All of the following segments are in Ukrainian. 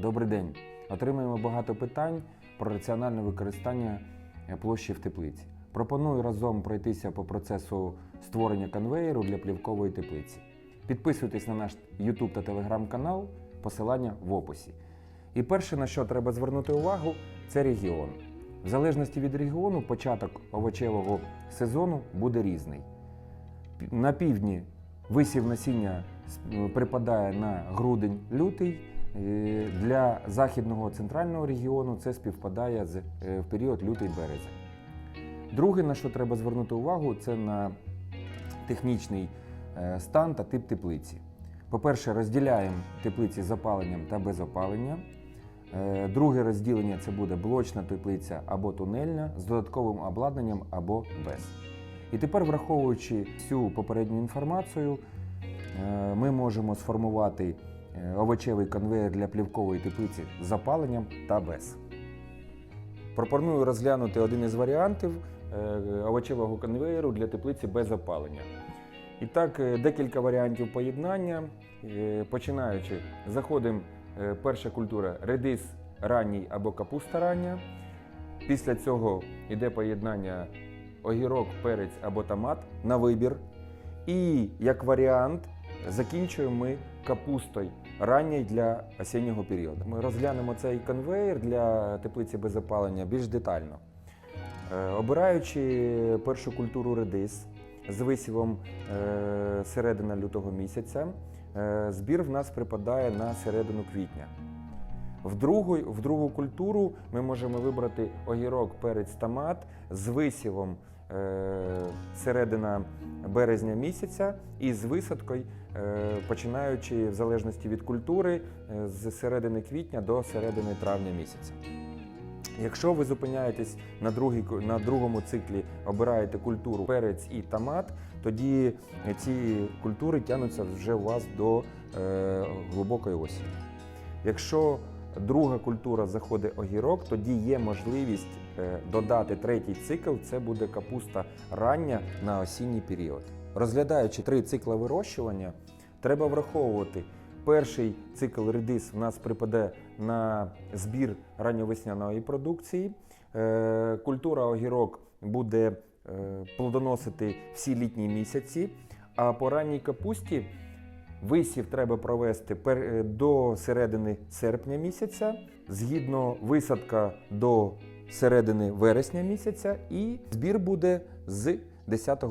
Добрий день. Отримуємо багато питань про раціональне використання е, площі в теплиці. Пропоную разом пройтися по процесу створення конвеєру для плівкової теплиці. Підписуйтесь на наш YouTube та Telegram канал, посилання в описі. І перше, на що треба звернути увагу, це регіон. В залежності від регіону, початок овочевого сезону буде різний. На півдні висів насіння припадає на грудень-лютий. Для західного центрального регіону це співпадає з, е, в період лютий-березень. Друге, на що треба звернути увагу, це на технічний е, стан та тип теплиці. По-перше, розділяємо теплиці з опаленням та без опалення. Е, Друге розділення це буде блочна теплиця або тунельна з додатковим обладнанням або без. І тепер, враховуючи всю попередню інформацію, ми можемо сформувати овочевий конвейер для плівкової теплиці з запаленням та без. Пропоную розглянути один із варіантів е, овочевого конвейеру для теплиці без опалення. І так, е, декілька варіантів поєднання. Е, Починаючи, заходимо е, перша культура редис ранній або капуста рання. Після цього йде поєднання огірок, перець або томат на вибір. І як варіант закінчуємо ми капустою ранньою для осіннього періоду. Ми розглянемо цей конвейер для теплиці без опалення більш детально. Е, Обираючи першу культуру редис з висівом е, середина лютого місяця, е, збір в нас припадає на середину квітня. В другу, в другу культуру ми можемо вибрати огірок, перець, томат з висівом середина березня місяця і з висадкою, е, починаючи в залежності від культури е, з середини квітня до середини травня місяця. Якщо ви зупиняєтесь на, другій, на другому циклі, обираєте культуру перець і томат, тоді ці культури тягнуться вже у вас до е, глибокої осені. Якщо друга культура заходить огірок, тоді є можливість е, додати третій цикл, це буде капуста рання на осінній період. Розглядаючи три цикли вирощування, треба враховувати. Перший цикл редис в нас припаде на збір ранньовесняної продукції. Е, Культура огірок буде е, плодоносити всі літні місяці, а по ранній капусті Висів треба провести е, до середини серпня місяця, згідно висадка до середини вересня місяця, і збір буде з 10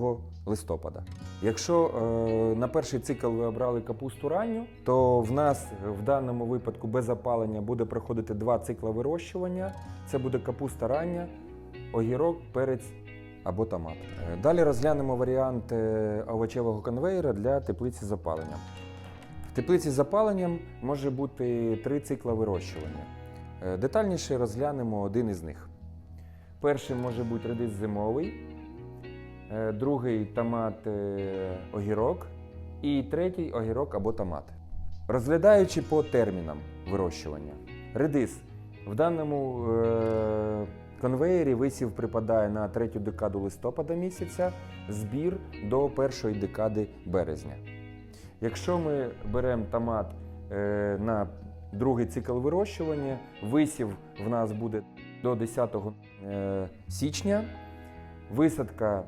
листопада. Якщо е, на перший цикл ви обрали капусту ранню, то в нас в даному випадку без опалення буде проходити два цикли вирощування. Це буде капуста рання, огірок, перець або томат. Е, Далі розглянемо варіант е, овочевого конвейера для теплиці з опаленням. Теплиці з опаленням може бути три цикла вирощування. Е, Детальніше розглянемо один із них. Перший може бути редис зимовий, е, другий томат е, огірок і третій огірок або томат. Розглядаючи по термінам вирощування. Редис в даному конвеєрі висів припадає на третю декаду листопада місяця, збір до першої декади березня. Якщо ми беремо томат е, на другий цикл вирощування, висів в нас буде до 10 е, січня, висадка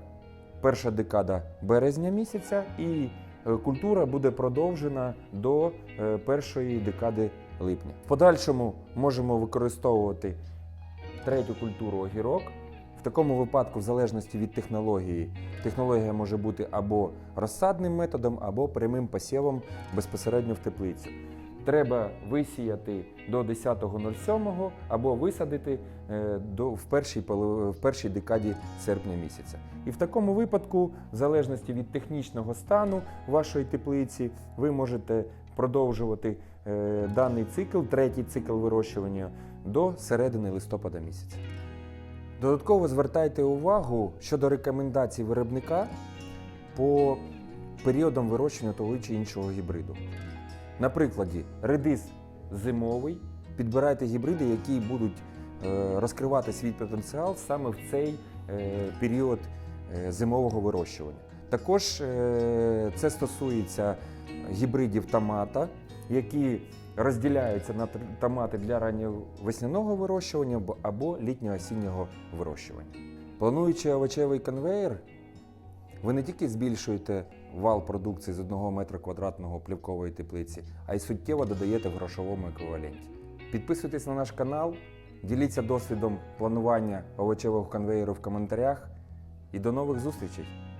перша декада березня місяця, і е, культура буде продовжена до першої декади липня. В подальшому можемо використовувати третю культуру огірок. В такому випадку, в залежності від технології, технологія може бути або розсадним методом, або прямим посівом безпосередньо в теплицю. Треба висіяти до 10.07 або висадити е, до, в, першій, в першій декаді серпня місяця. І в такому випадку, в залежності від технічного стану вашої теплиці, ви можете продовжувати е, даний цикл, третій цикл вирощування до середини листопада місяця. Додатково звертайте увагу щодо рекомендацій виробника по періодам вирощування того чи іншого гібриду. На прикладі, редис зимовий, підбирайте гібриди, які будуть е, розкривати свій потенціал саме в цей е, період е, зимового вирощування. Також це стосується гібридів томата, які розділяються на томати для раннього весняного вирощування або літньо-осіннього вирощування. Плануючи овочевий конвейер, ви не тільки збільшуєте вал продукції з 1 метра квадратного плівкової теплиці, а й суттєво додаєте в грошовому еквіваленті. Підписуйтесь на наш канал, діліться досвідом планування овочевого конвейеру в коментарях і до нових зустрічей!